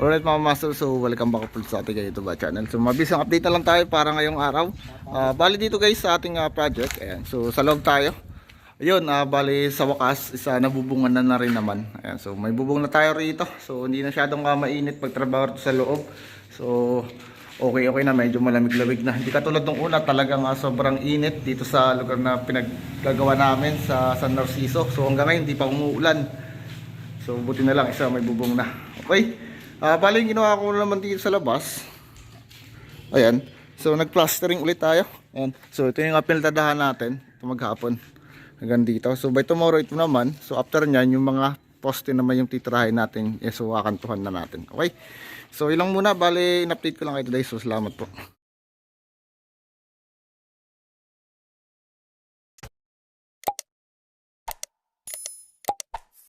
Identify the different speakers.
Speaker 1: Alright mga master, so welcome back po sa ating YouTube channel. So mabisang update na lang tayo para ngayong araw. Ah, bali dito guys sa ating ah, project. Ayan, so sa loob tayo. Ayun, ah, bali sa wakas, isa nabubungan na na rin naman. Ayan, so may bubong na tayo rito. So hindi na syadong ah, mainit pag trabaho rito sa loob. So okay okay na, medyo malamig-lamig na. Hindi katulad nung una, talagang ah, sobrang init dito sa lugar na pinaggagawa namin sa San Narciso. So hanggang ngayon hindi pa umuulan. So buti na lang isa may bubong na. Okay. Ah, bali yung ginawa ko naman dito sa labas. Ayan. So nag-plastering ulit tayo. Ayan. So ito yung apeltadahan natin. Ito maghapon. Hanggang dito. So by tomorrow ito naman. So after nyan yung mga poste naman yung titirahin natin. Eh, so kakantuhan na natin. Okay. So ilang muna. Bali in-update ko lang kayo today. So salamat po.